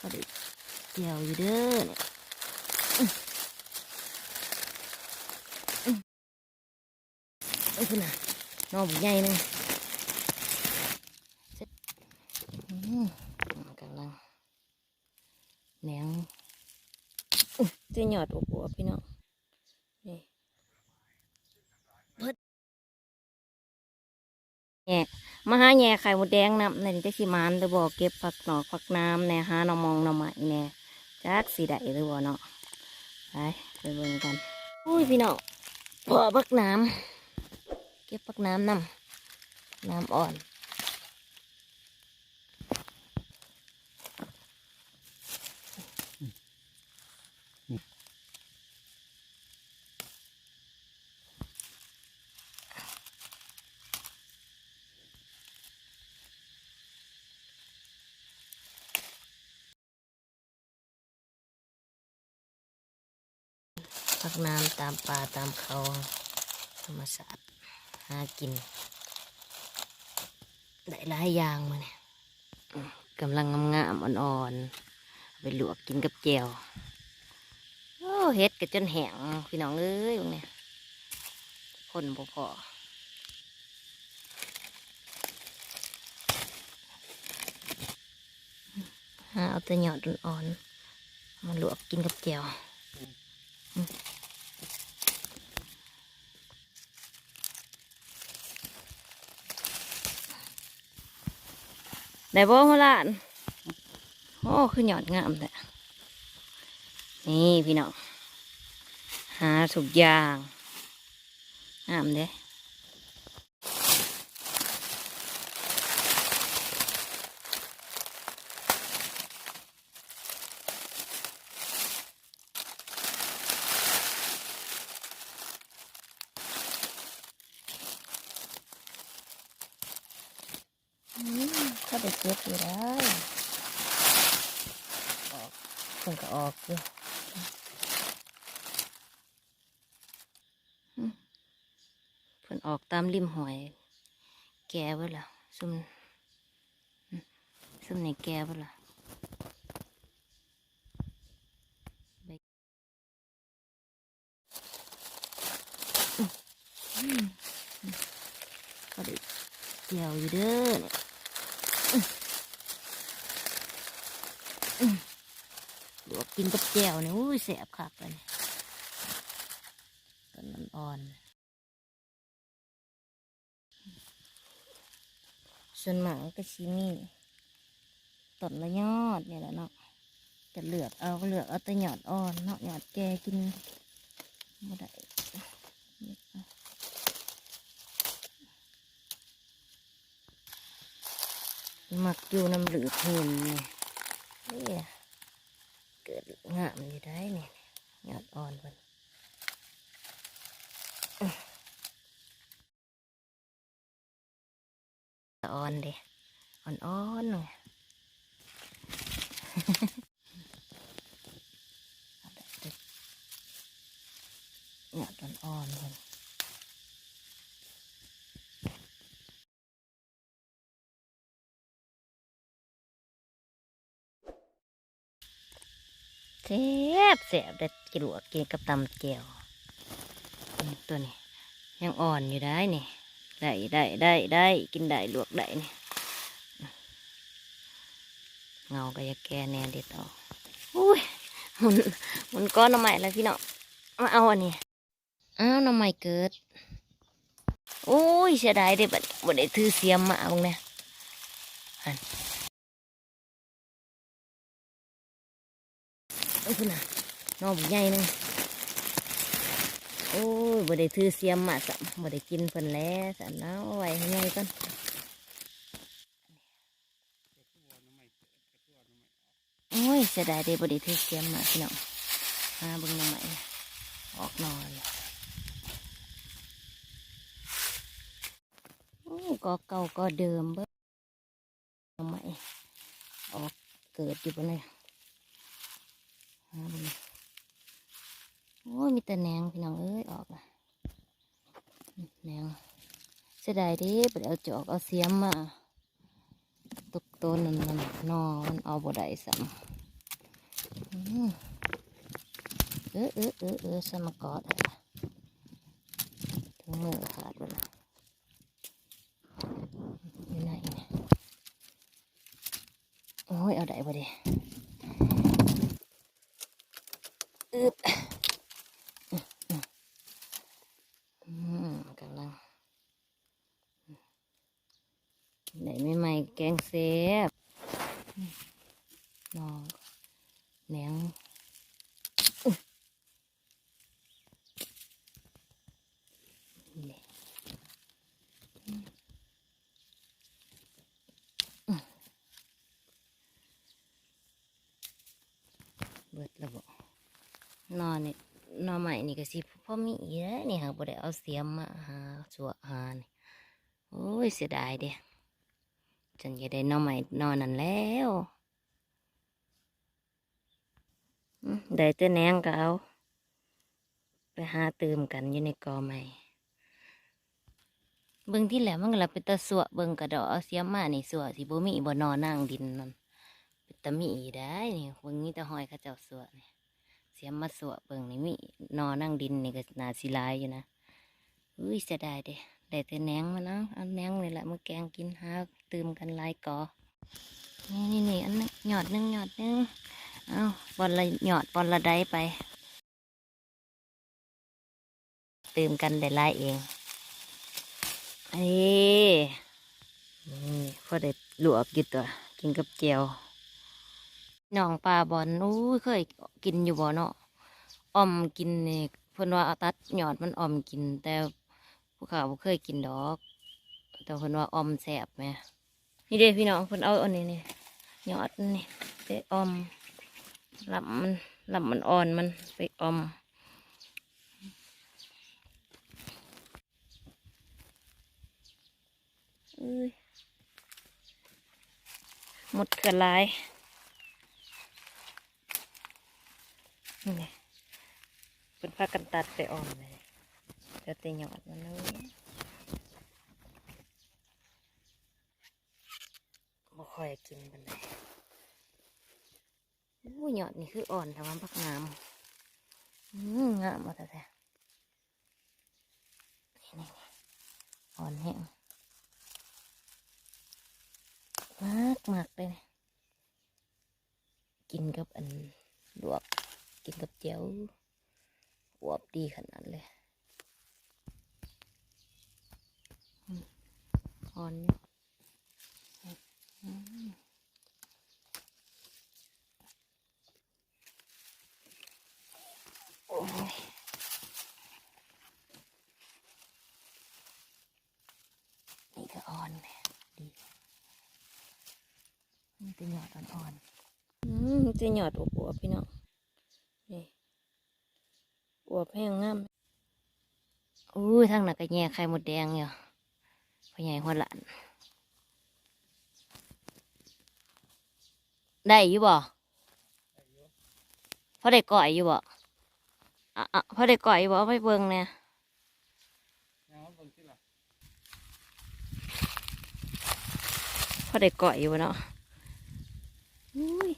ก็ได้เกี่ยวอยู่เด้อเนี่ยเอ้ยคุณน่ะนอนใหญ่นึงเสร็จอืมกำลังแหนงจะหยอดอวบๆพี่น้องนี่เพิ่นแง่มาหา แย่ไข่มดแดงนำในนี้จะสิมานหรือบอกเก็บผักหนอกผักน้ำแน่หาหนอมองหนอไม้แหน่จักสีได้หรือบ่เนาะไปไปเบิ่งกันอุ้ยพี่น้องพอผักน้ำเก็บผักน้ำนำน้ำอ่อน พักน้ำตามป่าตามเขาธรรมศาสตร์หากิน ได้หลายอย่างมาเนี่ยกำลังงามๆอ่อนๆไปลวกกินกับแจวโอ้เฮ็ดกันจนแห้งพี่น้องเอ้ยพวกเนี่ยคนพอพอเอาแต่หยอดอ่อนๆมาลวกกินกับแจว ได้บ่หัวหลานโอ้คือหยอดงามแต่นี่พี่น้องหาทุกอย่างงามเด้อืมก็ ได้เก็บอยู่ได้ออกเพิ่งก็ออกอยู่เพิ่นออกตามริมหอย แก่เบิดแล้วซุ่มซุ่มในแก่เบิดแล้วใบอืมอืมก็ได้เกี่ยวอยู่เด้อเนี่ย ลว กับแจ่วเนี่ยอุ้ยแสบคักเลยต้นมันอ่อน ส่วนหมากก็ชิมี่ต้นละยอดเนี่ยแหละเนาะจะเลือกเอาก็เลือกเอาแต่หยอดอ่อนเนาะหยอดแก่กินไม่ได้หมักอยู่น้ำเหลือหุ่นเนี่ย เนี่ยเกิดงามอยู่ได้เนี่ยยอดอ่อนมันอ่อนเด้อ่อนอ่อนๆหน่อยยอดอ่อนๆมัน แซ่บแซ่บเด็ดกินลวกกินกับตำแจ่วตัวนี้ ยังอ่อนอยู่ได้นี่ได้ได้ได้ได้กินได้ลวกได้นี่เงาก็จะแกแน่เด็ดเอาอุ้ยมุนมุนก้อนหน้ำใหม่แล้วพี่เน้องมาเอาอันนี้อ้าวหน้ำใหม่เกิดโอ้ยเสียดายเด็ดบัดบัดได้ถือเสียมมาเอาเนี่ย อ้คุณน่ะน้องบุใหญ่นึงโอ้ยบ่ได้ถือเสียมมาสัมบ่ได้กินเพิ่นแล้วสันเอาไว้ให้ไงก่อนโอ้ยเสียดายเด้บ่ได้ถือเสียมมาพี่น้องหาเบิ่งหน่อไม้ออกหนอนโอ้ก็เก่าก็เดิมเบิ่งหน่อไม้ออกเกิดอยู่บ่เนี่ย โอ้ยมีแต่แนงพี่น้องเอ้ยออกละแนงเสียดายดิไปเอาจอกเอาเสียมมาตกต้นนนมันนอมันเอาบ่ได้ซ้ำอืมเออเออเออเออสมกอดอะถึงมือขาดไปละอยู่ไหนเนี่ยโอ้ยเอาได้บ่ดิอึบอืมกำลัง ไหนไม่ใหม่ๆแก งเซฟนองแหนงอื้อนี่แหละอืมอื้อเบิดแล้วบ่นอนนี่นอนใหม่นี่ก็สิพ่อมีอีแล้วนี่หากบ่ได้เอาเสียมมาหาสัวหานี่โอ้ยเสียดายเด้ ฉันจะได้นอนใหม่นอนนั่นแล้วได้แต่แนงก็เอาไปหาเตื่มกันอยู่ในกอใหม่เบิ่งที่แหลมมันก็ละเป็นตะสวเบิ่งกระดอเอาเสียมมานี่สวสิบ่มีบ่นอนนั่งดินนั่นเป็นตะมีได้นี่เบิ่งนี่ตะหอยเขาเจ้าสวนี่เสียมมาสวเบิ่งนี่มีนอนนั่งดินนี่ก็น่าสิลายอยู่นะอุ้ยเสียดายเด้ได้แต่แหนงมานะเอาแหนงนี่แหละมาแกงกินหา ตื่มกันลายกอนี่นี่นี่อันนึงหยอดหนึงหยอดหนึงเอาบอลละหยอดบอลละได้ไป ตื่มกันได้ลายเองเอ้นี่พอได้ลวกกินตัว กินกับเจียวน้องปลาบอลอู้เคยกินอยู่บ่เนาะอ่อมกินเนี่เพิ่นว่าเอาตัดหยอดมันอ่อมกิน แต่ผู้ข่าวเคยกินดอก แต่เพิ่นว่าอ่อมแสบไหม นี่เด้พี่น้องเพิ่นเอาอันนี้นี่ยอดนี่ไปออมลำมันลำมันอ่อนมันไปออมอุ้ยหมดเกลือลายนี่เป็นผ้ากันตัดไปอ่อนเลยเดี๋ยวตีหยอดมันเลย ค่อยกินบันไดอู้หยอดนี่คืออ่อนแต่ว่าพักงามงามมาแต่แต่นี่อ่อนแห้งมากมากเลยนะกินกับอันลวกกินกับเจียวอวบดีขนาดเลยอ่อนอยู่ยอืมโอ้ยนี่ก็อ่อนเลยดี มันจะหยอดอ่อนๆอืมมันจะหยอดอวบๆพี่น้องนี่อวบแห้งงามอู้ยทางนั้นก็แย่ไข่มดแดงอยู่พ่อใหญ่หัวหลานได้อยู่บ่พอได้ก่อยอยู่บ่อะอะพอได้ก่อยอยู่บ่เอาไปเบิ่งเนี่ยพอได้ก่อยอยู่บ่เนาะ อุ้ย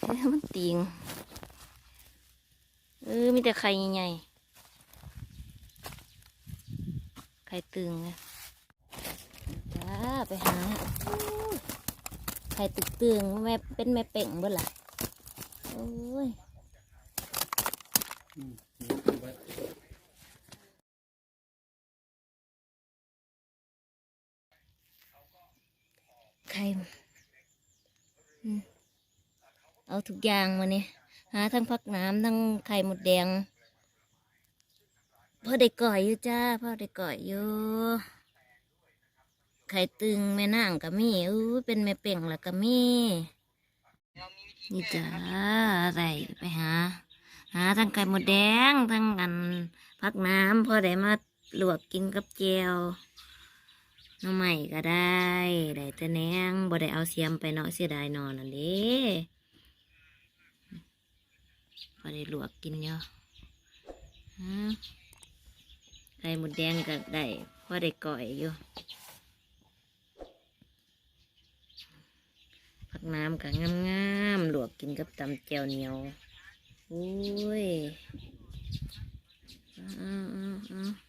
เอ้ยมันติงเออมีแต่ไข่ใหญ่ไข่ตึงไงจ้าไปหาไข่ตึกตึงแม่เป็นแม่เป่งเบ่ล่ะโอ้ยไข่ เอาทุกอย่างมาเนี่ยหาทั้งพักน้ำทั้งไข่หมดแดงพ่อได้ก่อยอยู่จ้าพ่อได้ก่อยอยู่ไข่ตึงแม่นางก็มีอู้เป็นแม่เป่งล้วก็มีนี่จ้าอะไรไปหา หาทั้งไข่หมดแดงทั้งอันพักน้ำพ่อได้มาลวกกินกับเจีย น้องใหม่ก็ได้ได้แต่แนงบ่ได้เอาเสียมไปเนาะเสียดายนอนนั่นเด้บ่ได้ลวกกินเนาะไข่หมดแดงก็ได้บ่ได้ก่อยอยู่ผักน้ำก็งามๆหลวกกินกับตำแจ่วเหนียวโอ้ยอ้าวอ้าวอ้า